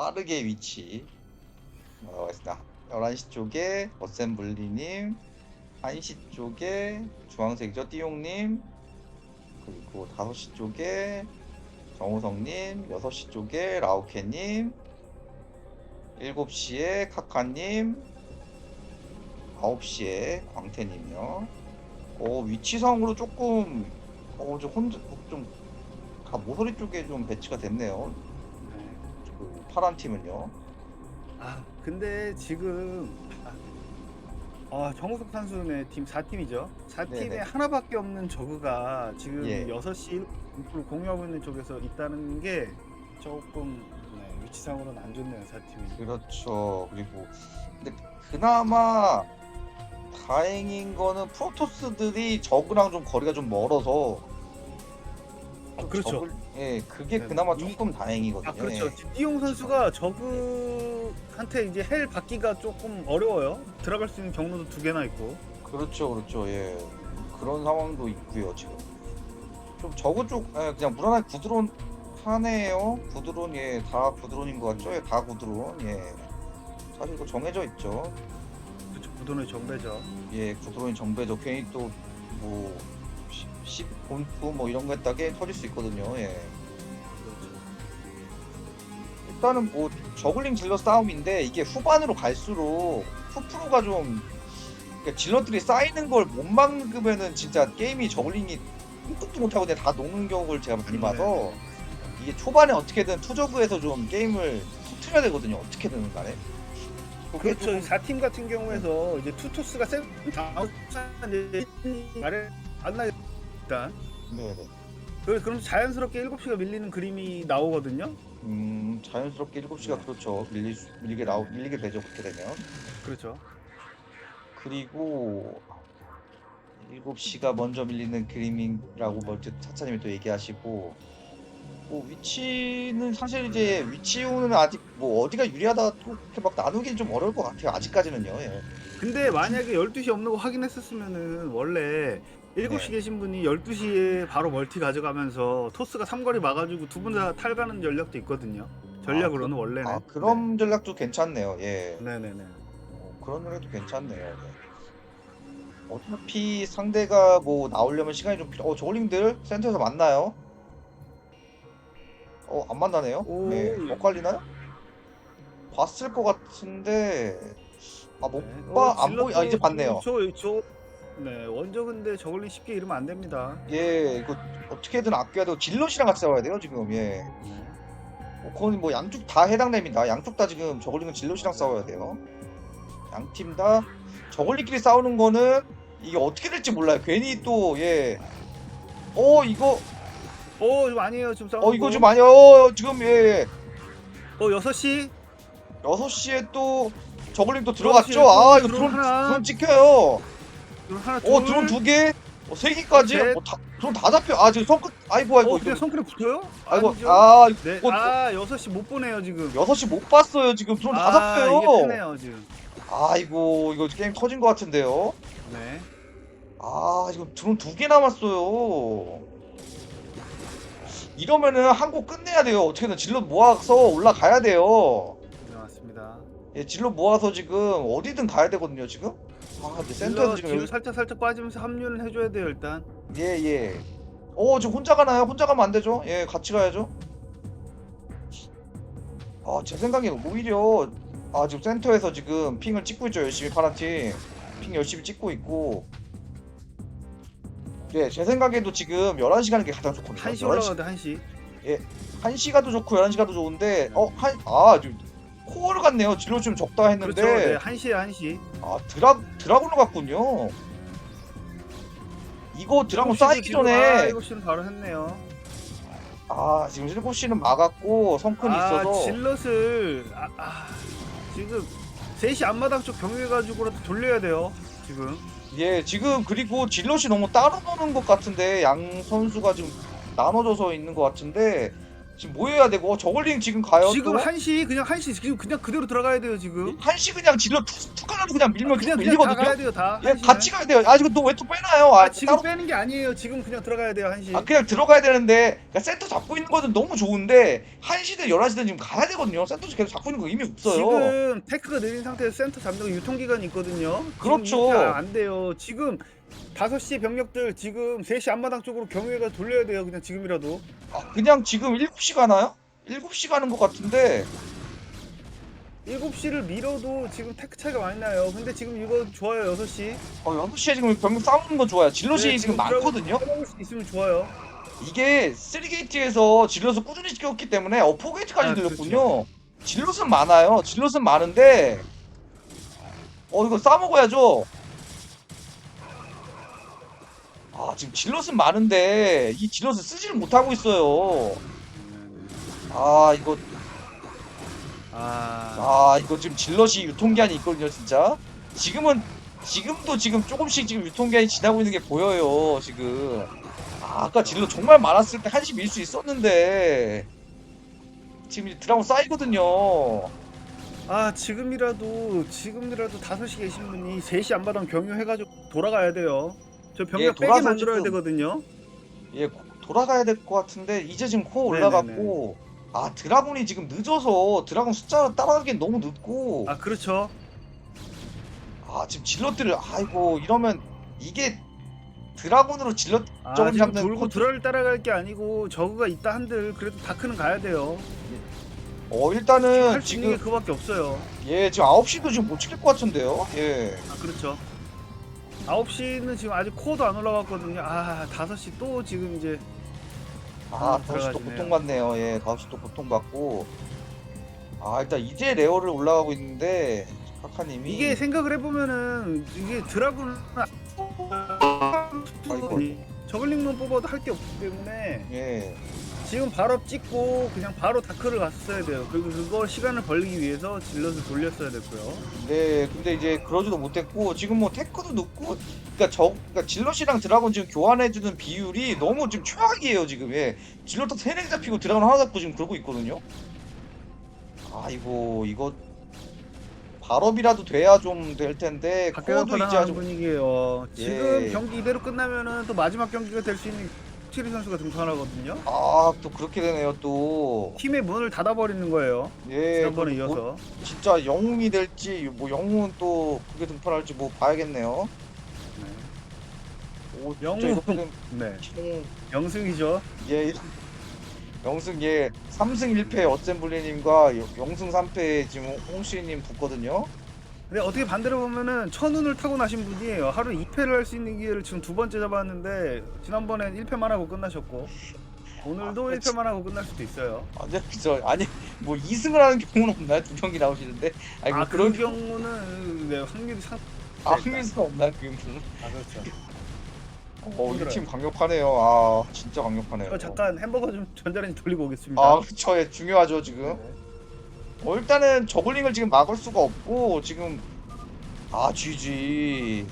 빠르게 위치. 했습니다. 11시 쪽에 어셈블리님 1시 쪽에 주황색이죠? 띠용님 그리고 5시 쪽에 정우성님 6시 쪽에 라우케님 7시에 카카님 9시에 광태님이요. 어 위치상으로 조금 어 좀 혼자 좀 다 모서리 쪽에 좀 배치가 됐네요. 네. 그 파란 팀은요 아 근데 지금 아, 아 정우석 선수네 팀 4팀이죠. 4팀에 네네. 하나밖에 없는 저그가 지금 예. 6시 인프를 공유하고 있는 쪽에서 있다는 게 조금 네, 위치상으로는 안 좋네요 4팀이. 그렇죠 그리고 근데 그나마 다행인 거는 프로토스들이 저그랑 좀 거리가 좀 멀어서 아, 그렇죠. 적을- 예 그게 네. 그나마 이- 조금 다행이거든요 아 그렇죠. 예. 띠용 선수가 저그한테 이제 헬 받기가 조금 어려워요. 들어갈 수 있는 경로도 두 개나 있고. 그렇죠, 그렇죠. 예. 그런 상황도 있고요, 지금. 좀 저그 쪽, 예, 그냥 무난하게 구드론 하네요. 구드론, 예, 다 구드론인 것 같죠? 예, 다 구드론, 예. 사실 이거 정해져 있죠. 그렇죠. 부도의 정배죠. 예, 구드론이 정배죠. 괜히 또, 뭐, 10, 본프 뭐 이런 거 했다 게 터질 수 있거든요, 예. 그렇죠. 일단은 뭐, 저글링 질러 싸움인데, 이게 후반으로 갈수록, 푸프로가 좀, 그러니까 질러들이 쌓이는 걸 못 막으면은 진짜 게임이 저글링이 뚝뚝 못하고 그냥 다 녹는 경우를 제가 많이 봐서 이게 초반에 어떻게든 투저그에서 좀 게임을 터트려야 되거든요. 어떻게든 간에. 그렇죠. 조금- 4팀 같은 경우에서 이제 투토스가 센 이제 말에 안 나요. 일단 네네. 그- 그럼 자연스럽게 7시가 밀리는 그림이 나오거든요. 음, 자연스럽게 7시가 네. 그렇죠. 밀리, 밀리게 나오, 밀리게 되죠. 그렇게 되면. 그렇죠. 그리고 7시가 먼저 밀리는 그림이라고 먼저 차차님이 또 얘기하시고 뭐 위치는 사실 이제 위치는 아직 뭐 어디가 유리하다 또 이렇게 막 나누긴 좀 어려울 것 같아요 아직까지는요 예. 근데 만약에 12시 없는 거 확인했었으면은 원래 7시 네. 계신 분이 12시에 바로 멀티 가져가면서 토스가 삼거리 막아주고 두 분 다 탈가는 전략도 있거든요. 전략으로는 원래는. 아 그런 전략도 괜찮네요 예 네. 네네네. 어, 그런 전략도 괜찮네요 예. 어차피 상대가 뭐 나오려면 시간이 좀 필요 어 저글링들 센터에서 만나요 어 안 만나네요 오. 네 엇갈리나요? 봤을 것 같은데 아못 네. 봐, 어, 안 보이- 아, 이제 봤네요. 저, 저, 네, 원저 근데 저걸링 쉽게 이러면 안 됩니다. 예, 이거 어떻게든 아껴야 되고 질럿이랑 같이 싸워야 돼요 지금. 예, 네. 어, 그건 뭐 양쪽 다 해당됩니다. 양쪽 다 지금 저글링은 질럿이랑 싸워야 돼요. 양 팀 다 저글링끼리 싸우는 거는 이게 어떻게 될지 몰라요. 괜히 또 예, 어 이거 어, 좀 아니에요. 지금 싸우는 어 이거 거. 좀 아니야. 어 지금 예, 어, 6시? 6시에 또 저글링 또 들어갔죠. 또아 이거 드론 드론 하나. 드론 찍혀요. 드론 하나, 어 드론 두 개, 어, 세 개까지. 셋. 어, 다, 드론 다 잡혀. 아 지금 성끝. 아이고 아이고. 어, 이거- 그냥 성크레 붙어요? 아이고 아니죠? 아 네. 이거 아, 6시 못 보내요, 지금. 6시 못 봤어요 지금 드론 다 아, 잡혀요 이게 크네요, 지금. 아이고 이거 게임 터진 것 같은데요 네. 아 지금 드론 두 개 남았어요 이러면은 한 곡 끝내야 돼요 어떻게든 질럿 모아서 올라가야 돼요 들어왔습니다. 예 질럿 모아서 지금 어디든 가야 되거든요 지금 아 근데 센터에서 센터 지금 뒤로 여기 살짝 살짝 빠지면서 합류는 해줘야 돼요, 일단. 예예. 어 지금 혼자 가나요? 혼자 가면 안 되죠? 예 같이 가야죠. 아 제 생각엔 오히려 아 지금 센터에서 지금 핑을 찍고 있죠 열심히 파란 팀. 핑 열심히 찍고 있고. 예제 생각에도 지금 11시 가는 게 가장 좋거든요. 1시 11시, 올라가도 1시. 1시 가도 좋고 11시 가도 좋은데 어 한 아 지금 코어를 갔네요 진로 좀 적다 했는데 그렇죠. 네, 1시에 1시. 아 드라 드라곤을 갔군요 이거 드라곤 쌓이기 전에 아, 7시는 바로 했네요. 아 지금 7시는 막았고 성큰이 아, 있어서 질럿을 아, 아, 지금 3시 앞마당 쪽 병해가지고라도 돌려야 돼요. 지금. 예 지금 그리고 질럿이 너무 따로 노는 것 같은데 양 선수가 지금 나눠져서 있는 것 같은데 지금 뭐 해야 되고 저글링 지금 가요 지금 또? 한시 그냥 한시 지금 그냥 그대로 들어가야 돼요 지금. 한시 그냥 질러 툭툭하고 그냥 밀면 그냥 쭉 그냥 다 밀리거든요 가야 돼요 다. 예, 한시는. 같이 가야 돼요 아 지금 또왜또 빼나요 아, 아, 지금 따로- 빼는 게 아니에요. 지금 그냥 들어가야 돼요 한시. 아 그냥 들어가야 되는데 그러니까 센터 잡고 있는 거는 너무 좋은데 1시든 11시든 지금 가야 되거든요 센터 계속 잡고 있는 거 의미 없어요 지금 테크가 내린 상태에서 센터 잡는 거 유통기간이 있거든요. 지금 그렇죠. 이렇게 안 돼요. 지금 5시 병력들 지금 3시 앞마당 쪽으로 경유해가 돌려야 돼요. 그냥 지금이라도. 아, 그냥 지금 7시 가나요? 7시 가는 것 같은데 7시를 밀어도 지금 테크 차이가 많이 나요. 근데 지금 이거 좋아요. 6시. 어, 6시에 지금 병력 싸우는 거 좋아요 질럿이 네, 지금 많거든요 들어갈 수 있으면 좋아요. 이게 3게이트에서 질럿을 꾸준히 찍었기 때문에 어 4게이트까지 아, 들렸군요 질럿은 많아요 질럿은 많은데 어 이거 싸먹어야죠 아 지금 질럿은 많은데 이 질럿을 쓰지를 못하고 있어요. 아 이거. 아, 아 이거 지금 질럿이 유통기한이 있거든요 진짜. 지금은 지금도 지금 조금씩 지금 유통기한이 지나고 있는 게 보여요 지금. 아, 아까 질럿 정말 많았을 때 한시 밀 수 있었는데. 지금 드라곤 쌓이거든요. 아 지금이라도 지금이라도 5시 계신 분이 3시 앞마당 경유해가지고 돌아가야 돼요. 저 병력 예, 빼게 돌아서 만들어야 지금- 되거든요. 예 고- 돌아가야 될 것 같은데 이제 지금 코. 올라갔고 아 드라곤이 지금 늦어서 드라곤 숫자 따라가기엔 너무 늦고 아 그렇죠. 아 지금 질럿들을 아이고 이러면 이게 드라곤으로 질럿 아, 조금 지금 잡는 돌고 코트- 드라를 따라갈 게 아니고 저그가 있다 한들 그래도 다크는 가야 돼요. 어 일단은 할수 있는 게 지금 그거밖에 없어요. 예 지금 9시도 지금 못 찍힐 것 같은데요 예 아 그렇죠. 9시는 지금 아직 코어도 안 올라갔거든요. 아 5시 또 지금 이제 아, 아, 5시 또 들어가지네요. 고통받네요. 예, 5시 또 고통받고. 아, 일단 이제 레어를 올라가고 있는데, 카카님이. 이게 생각을 해보면은 이게 드라군 아이고. 저글링만 뽑아도 할 게 없기 때문에 예. 지금 바로 찍고 그냥 바로 다크를 갔어야 돼요. 그리고 그거 시간을 벌리기 위해서 질럿을 돌렸어야 됐고요. 네, 근데 이제 그러지도 못했고, 지금 뭐 테크도 늦고, 그니까 저, 그니까 질럿이랑 드라곤 지금 교환해주는 비율이 너무 지금 최악이에요, 지금. 예. 질럿도 3개 잡히고 드라곤 하나 잡고 지금 그러고 있거든요. 아이고, 이거. 발업이라도 돼야 좀 될 텐데, 코어도 이제 아주. 분위기예요. 지금 예. 경기 이대로 끝나면은 또 마지막 경기가 될 수 있는 치리 선수가 등판하거든요. 아, 또 그렇게 되네요, 또. 팀의 문을 닫아버리는 거예요. 예. 지난번에 뭐- 이어서. 진짜 영웅이 될지 뭐 영웅은 또 그게 등판할지 뭐 봐야겠네요. 오, 진짜 영웅. 이렇게는 네. 총- 영승이죠. 예 영승 예 3승 1패 어셈블리님과 여- 영승 3패 지금 홍시님 붙거든요. 근데 어떻게 반대로 보면은 천운을 타고 나신 분이에요. 하루 2패를 할 수 있는 기회를 지금 두 번째 잡았는데 지난번엔 1패만 하고 끝나셨고 오늘도 아, 그렇지. 1패만 하고 끝날 수도 있어요. 아니 저 아니 뭐 2승을 하는 경우는 없나요? 두 경기 나오시는데 아니 뭐아 그런 그런 경우는 네, 확률이 상. 아 흥미수가 없나요? 그 경우는? 아 그렇죠. 어, 힘들어요. 이팀 강력하네요. 아 진짜 강력하네요. 저 잠깐 햄버거 좀 전자레인지 돌리고 오겠습니다. 아 그쵸 예 중요하죠 지금. 네. 어, 일단은 저글링을 지금 막을 수가 없고 지금. 아 GG